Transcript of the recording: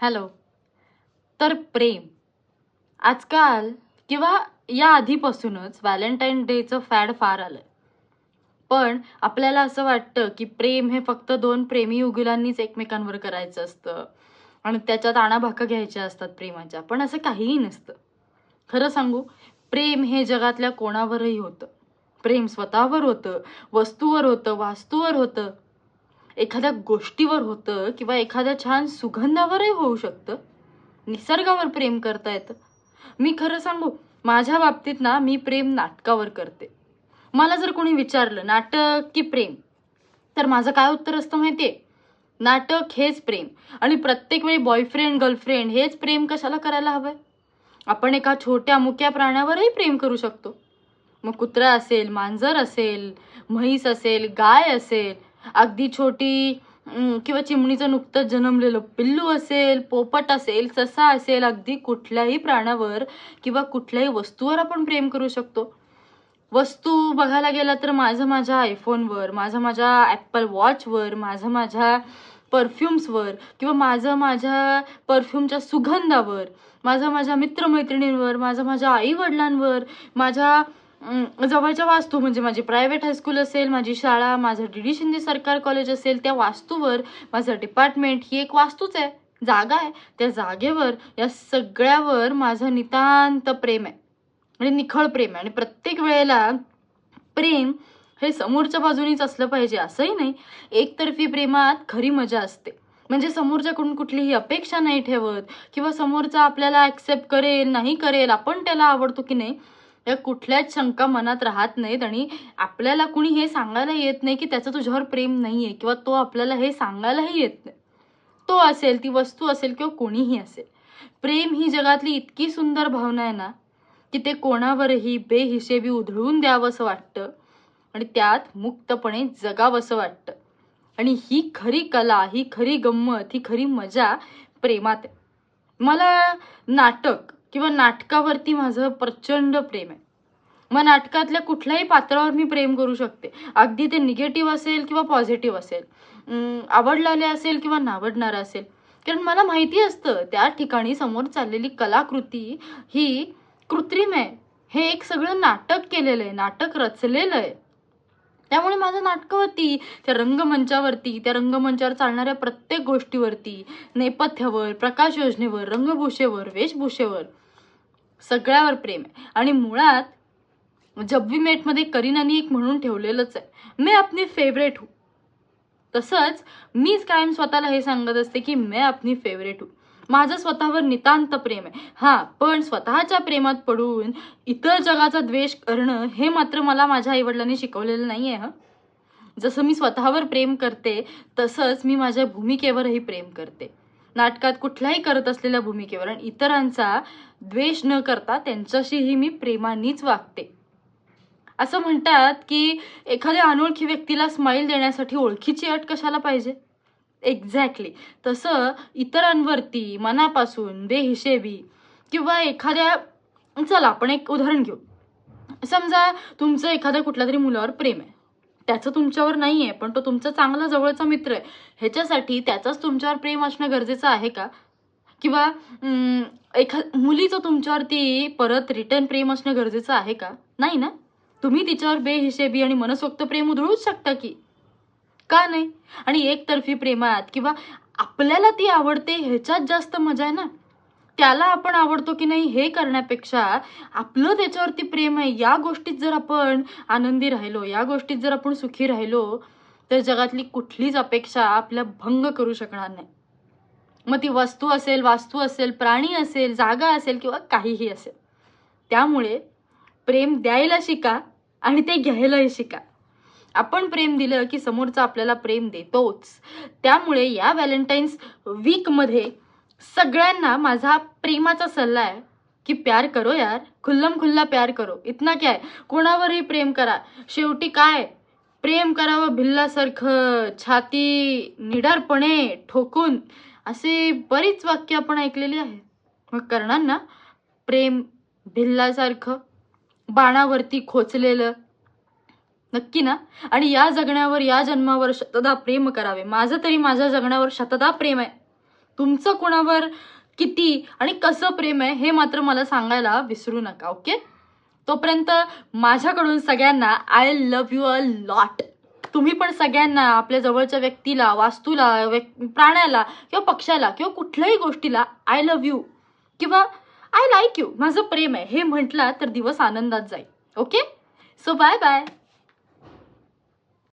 Hello. तर प्रेम. आजकाल किंवा या आधीपासूनच व्हॅलेंटाईन डेचं फॅड फार आलं पण आपल्याला असं वाटतं की प्रेम हे फक्त दोन प्रेमी युगुलांनीच एकमेकांवर करायचं असतं आणि त्याच्यात आणाभाका घ्यायच्या असतात प्रेमाच्या पण असं काहीही नसतं. खरं सांगू प्रेम हे जगातल्या कोणावरही होतं. प्रेम स्वतःवर होतं वस्तूवर होतं वास्तूवर होतं. एखाद्या गोष्टीवर होतं किंवा एखाद्या छान सुगंधावरही होऊ शकतं. निसर्गावर प्रेम करता येतं. मी खरं सांगू माझ्या बाबतीत ना मी प्रेम नाटकावर करते. मला जर कोणी विचारलं नाटक की प्रेम? तर माझं काय उत्तर असतं माहिती आहे नाटक हेच प्रेम. आणि प्रत्येक वेळी बॉयफ्रेंड गर्लफ्रेंड हेच प्रेम कशाला करायला हवंय? आपण एका छोट्या मुक्या प्राण्यावरही प्रेम करू शकतो. मग कुत्रा असेल मांजर असेल म्हैस असेल गाय असेल अगदी छोटी किंवा चिमणीचं नुकतंच जन्मलेलं पिल्लू असेल पोपट असेल ससा असेल अगदी कुठल्याही प्राण्यावर किंवा कुठल्याही वस्तूवर आपण प्रेम करू शकतो. वस्तू बघायला गेला तर माझं माझ्या आयफोनवर माझं माझ्या ॲपल वॉचवर माझं माझ्या परफ्युम्सवर किंवा माझं माझ्या परफ्यूमच्या सुगंधावर माझं माझ्या मित्रमैत्रिणींवर माझं माझ्या आईवडिलांवर माझ्या जवळच्या वास्तू म्हणजे माझी प्रायव्हेट हायस्कूल असेल माझी शाळा माझं डी डी शिंदे सरकार कॉलेज असेल त्या वास्तूवर माझं डिपार्टमेंट ही एक वास्तूच आहे जागा आहे. त्या जागेवर या सगळ्यावर माझं नितांत प्रेम आहे. आणि निखळ प्रेम आहे. आणि प्रत्येक वेळेला प्रेम हे समोरच्या बाजूनीच असलं पाहिजे असंही नाही. एकतर्फी प्रेमात खरी मजा असते. म्हणजे समोरच्याकडून कुठलीही अपेक्षा नाही ठेवत किंवा समोरचा आपल्याला ॲक्सेप्ट करेल नाही करेल आपण त्याला आवडतो की नाही या कुठल्याच शंका मनात राहत नाहीत आणि आपल्याला कुणी हे सांगायला येत नाही की त्याचं तुझ्यावर प्रेम नाही आहे किंवा तो आपल्याला हे सांगायलाही येत नाही. तो असेल ती वस्तू असेल किंवा कोणीही असेल. प्रेम ही जगातली इतकी सुंदर भावना आहे ना की ते कोणावरही बेहिशेबी उधळून द्यावंसं वाटतं आणि त्यात मुक्तपणे जगावंसं वाटतं. आणि ही खरी कला ही खरी गंमत ही खरी मजा प्रेमात आहे. मला नाटक किंवा नाटकावरती माझं प्रचंड प्रेम आहे. मग नाटकातल्या कुठल्याही पात्रावर मी प्रेम करू शकते. अगदी ते निगेटिव्ह असेल किंवा पॉझिटिव्ह असेल. आवडलेले असेल किंवा नावडणारं असेल. कारण मला माहिती असतं त्या ठिकाणी समोर चाललेली कलाकृती ही कृत्रिम आहे. हे एक सगळं नाटक केलेलं आहे नाटक रचलेलं आहे. त्यामुळे माझं नाटकावरती त्या रंगमंचावरती त्या रंगमंचावर चालणाऱ्या प्रत्येक गोष्टीवरती नेपथ्यावर प्रकाश योजनेवर रंगभूषेवर वेशभूषेवर सगळ्यावर प्रेम आहे. आणि मुळात जब वी मेटमध्ये करीनानी एक म्हणून ठेवलेलंच आहे. मैं आपली फेवरेट हूँ. तसंच मीच कायम स्वतःला हे सांगत असते की मैं आपली फेवरेट हूँ. माझं स्वतःवर नितांत प्रेम आहे. हा पण स्वतःच्या प्रेमात पडून इतर जगाचा द्वेष करणं हे मात्र मला माझ्या आईवडिलांनी शिकवलेलं नाही आहे हं. जसं मी स्वतःवर प्रेम करते तसंच मी माझ्या भूमिकेवरही प्रेम करते. नाटकात कुठल्याही करत असलेल्या भूमिकेवर आणि इतरांचा द्वेष न करता त्यांच्याशीही मी प्रेमानेच वागते. असं म्हणतात की एखाद्या अनोळखी व्यक्तीला स्माईल देण्यासाठी ओळखीची अट कशाला पाहिजे? एक्झॅक्टली तसं इतरांवरती मनापासून बेहिशेबी किंवा एखाद्या चला आपण एक उदाहरण घेऊ. समजा तुमचं एखाद्या कुठल्या तरी मुलावर प्रेम आहे. त्याचं तुमच्यावर नाही आहे पण तो तुमचा चांगला जवळचा मित्र आहे. ह्याच्यासाठी त्याचंच तुमच्यावर प्रेम असणं गरजेचं आहे का? किंवा एखा मुलीचं तुमच्यावरती परत रिटर्न प्रेम असणं गरजेचं आहे का? नाही ना? तुम्ही तिच्यावर बेहिशेबी आणि मनसोक्त प्रेम उधळूच शकता की. का नाही? आणि एकतर्फी प्रेमात किंवा आपल्याला ती आवडते ह्याच्यात जास्त मजा आहे ना? त्याला आपण आवडतो की नाही हे करण्यापेक्षा आपलं त्याच्यावरती प्रेम आहे या गोष्टीत जर आपण आनंदी राहिलो या गोष्टीत जर आपण सुखी राहिलो तर जगातली कुठलीच अपेक्षा आपल्या भंग करू शकणार नाही. मग ती वस्तू असेल वास्तू असेल प्राणी असेल जागा असेल किंवा काहीही असेल त्यामुळे प्रेम द्यायला शिका आणि ते घ्यायलाही शिका. आपण प्रेम दिलं की समोरचा आपल्याला प्रेम देतोच. त्यामुळे या व्हॅलेंटाईन्स वीकमध्ये सगळ्यांना माझा प्रेमाचा सल्ला आहे की प्यार करो यार. खुल्लम खुल्ला प्यार करो. इतना क्या कोणावरही प्रेम करा. शेवटी काय प्रेम करावं भिल्लासारखं छाती निडारपणे ठोकून. असे बरीच वाक्य आपण ऐकलेली आहेत. मग करणार ना प्रेम भिल्लासारखं बाणावरती खोचलेलं नक्की ना? आणि या जगण्यावर या जन्मावर शतदा प्रेम करावे. माझं तरी माझ्या जगण्यावर शतदा प्रेम आहे. तुमचं कोणावर किती आणि कसं प्रेम आहे हे मात्र मला सांगायला विसरू नका ओके? तोपर्यंत माझ्याकडून सगळ्यांना I love you a lot तुम्ही पण सगळ्यांना आपल्या जवळच्या व्यक्तीला वास्तूला व्यक् प्राण्याला किंवा पक्षाला किंवा कुठल्याही गोष्टीला आय लव्ह यू किंवा आय लाईक यू माझं प्रेम आहे. हे म्हटलं तर दिवस आनंदात जाईल. ओके? So bye bye